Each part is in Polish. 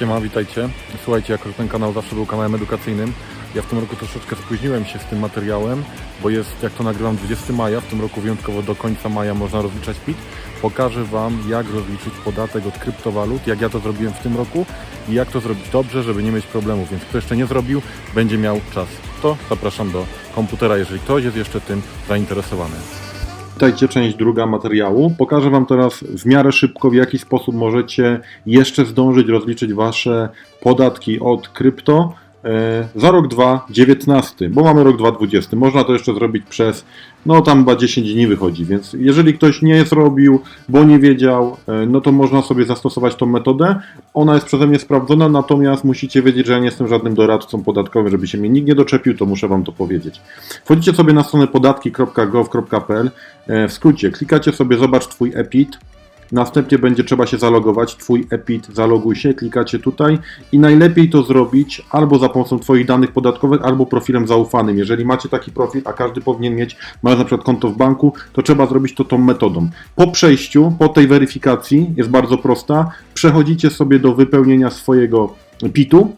Siema, witajcie. Słuchajcie, jako ten kanał zawsze był kanałem edukacyjnym, ja w tym roku troszeczkę spóźniłem się z tym materiałem, bo jest, jak to nagrywam, 20 maja, w tym roku wyjątkowo do końca maja można rozliczać PIT. Pokażę Wam, jak rozliczyć podatek od kryptowalut, jak ja to zrobiłem w tym roku i jak to zrobić dobrze, żeby nie mieć problemów. Więc kto jeszcze nie zrobił, będzie miał czas. To zapraszam do komputera, jeżeli ktoś jest jeszcze tym zainteresowany. Witajcie, część druga materiału. Pokażę Wam teraz w miarę szybko, w jaki sposób możecie jeszcze zdążyć rozliczyć Wasze podatki od krypto za rok 2019, bo mamy rok 2020. Można to jeszcze zrobić przez, no tam chyba 10 dni wychodzi, więc jeżeli ktoś nie zrobił, bo nie wiedział, e, no to można sobie zastosować tą metodę. Ona jest przeze mnie sprawdzona, natomiast musicie wiedzieć, że ja nie jestem żadnym doradcą podatkowym, żeby się mnie nikt nie doczepił, to muszę Wam to powiedzieć. Wchodzicie sobie na stronę podatki.gov.pl, e, w skrócie klikacie sobie zobacz Twój EPIT, Następnie będzie trzeba się zalogować, Twój EPIT, zaloguj się, klikacie tutaj i najlepiej to zrobić albo za pomocą Twoich danych podatkowych, albo profilem zaufanym. Jeżeli macie taki profil, a każdy powinien mieć, mając na przykład konto w banku, to trzeba zrobić to tą metodą. Po przejściu, po tej weryfikacji, jest bardzo prosta, przechodzicie sobie do wypełnienia swojego PIT-u,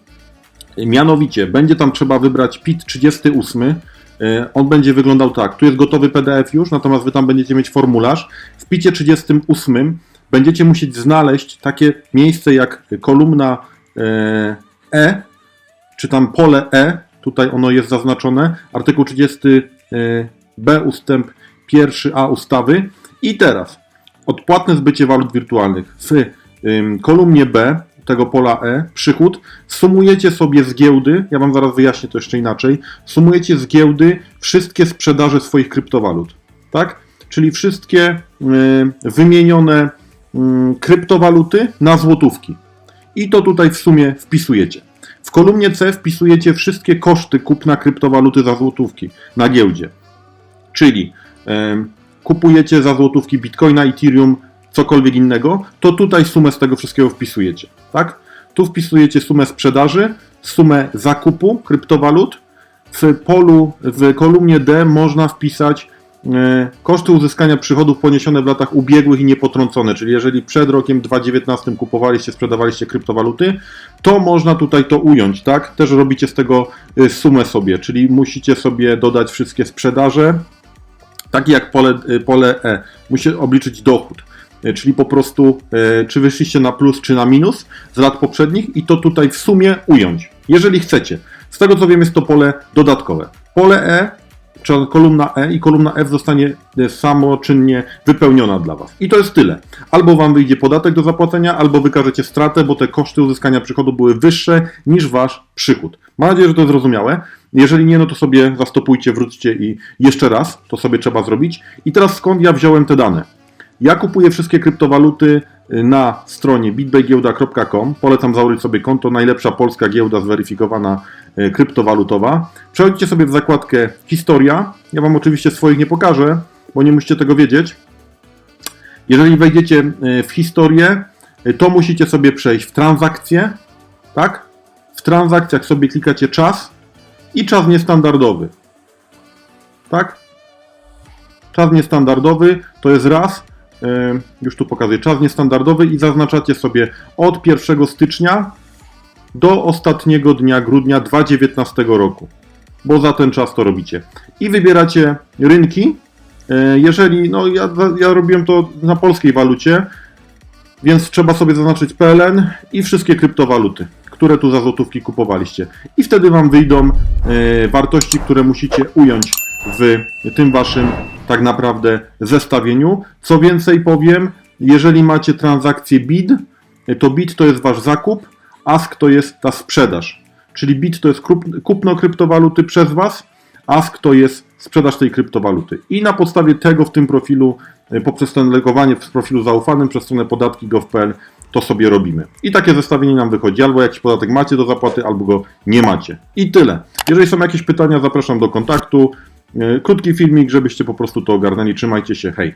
Mianowicie, będzie tam trzeba wybrać PIT 38. E, On będzie wyglądał tak. Tu jest gotowy PDF już, natomiast Wy tam będziecie mieć formularz. W PIT 38 będziecie musieć znaleźć takie miejsce jak kolumna e, E, czy tam pole E. Tutaj ono jest zaznaczone. Artykuł 30b ustęp 1a ustawy. I teraz odpłatne zbycie walut wirtualnych w kolumnie B tego pola E, przychód, sumujecie sobie z giełdy, ja Wam zaraz wyjaśnię to jeszcze inaczej, sumujecie z giełdy wszystkie sprzedaże swoich kryptowalut, tak? Czyli wszystkie y, wymienione y, kryptowaluty na złotówki. I to tutaj w sumie wpisujecie. W kolumnie C wpisujecie wszystkie koszty kupna kryptowaluty za złotówki na giełdzie. Czyli em, kupujecie za złotówki Bitcoina, Ethereum, cokolwiek innego, to tutaj sumę z tego wszystkiego wpisujecie, tak? Tu wpisujecie sumę sprzedaży, sumę zakupu kryptowalut. W polu, w kolumnie D można wpisać e, koszty uzyskania przychodów poniesione w latach ubiegłych i niepotrącone, czyli jeżeli przed rokiem 2019 kupowaliście, sprzedawaliście kryptowaluty, to można tutaj to ująć, tak? Też robicie z tego e, sumę sobie, czyli musicie sobie dodać wszystkie sprzedaże, takie jak pole, y, pole E. Musi obliczyć dochód. Y, Czyli po prostu, y, czy wyszliście na plus, czy na minus z lat poprzednich i to tutaj w sumie ująć, jeżeli chcecie. Z tego co wiem, jest to pole dodatkowe. Pole E, czy kolumna E i kolumna F zostanie y, samoczynnie wypełniona dla Was. I to jest tyle. Albo Wam wyjdzie podatek do zapłacenia, albo wykażecie stratę, bo te koszty uzyskania przychodu były wyższe niż Wasz przychód. Mam nadzieję, że to zrozumiałe. Jeżeli nie, no to sobie zastopujcie, wróćcie i jeszcze raz to sobie trzeba zrobić. I teraz skąd ja wziąłem te dane? Ja kupuję wszystkie kryptowaluty y, na stronie bitbaygiełda.com. Polecam założyć sobie konto, najlepsza polska giełda zweryfikowana y, kryptowalutowa. Przechodzicie sobie w zakładkę historia. Ja Wam oczywiście swoich nie pokażę, bo nie musicie tego wiedzieć. Jeżeli wejdziecie y, w historię, to musicie sobie przejść w transakcje, tak? W transakcjach sobie klikacie czas i czas niestandardowy. Tak? Czas niestandardowy to jest raz, już tu pokazuję, czas niestandardowy i zaznaczacie sobie od 1 stycznia do ostatniego dnia grudnia 2019 roku, bo za ten czas to robicie. I wybieracie rynki. Yy, Jeżeli, no ja, ja robiłem to na polskiej walucie, więc trzeba sobie zaznaczyć PLN i wszystkie kryptowaluty, które tu za złotówki kupowaliście. I wtedy Wam wyjdą e, wartości, które musicie ująć w tym Waszym tak naprawdę zestawieniu. Co więcej powiem, jeżeli macie transakcję BID, to BID to jest Wasz zakup, ASK to jest ta sprzedaż. Czyli BID to jest kupno kryptowaluty przez Was, ASK to jest sprzedaż tej kryptowaluty. I na podstawie tego w tym profilu, y, poprzez ten legowanie w profilu zaufanym przez stronę podatki gov.pl, to sobie robimy. I takie zestawienie nam wychodzi. Albo jakiś podatek macie do zapłaty, albo go nie macie. I tyle. Jeżeli są jakieś pytania, zapraszam do kontaktu. Y, Krótki filmik, żebyście po prostu to ogarnęli. Trzymajcie się. Hej.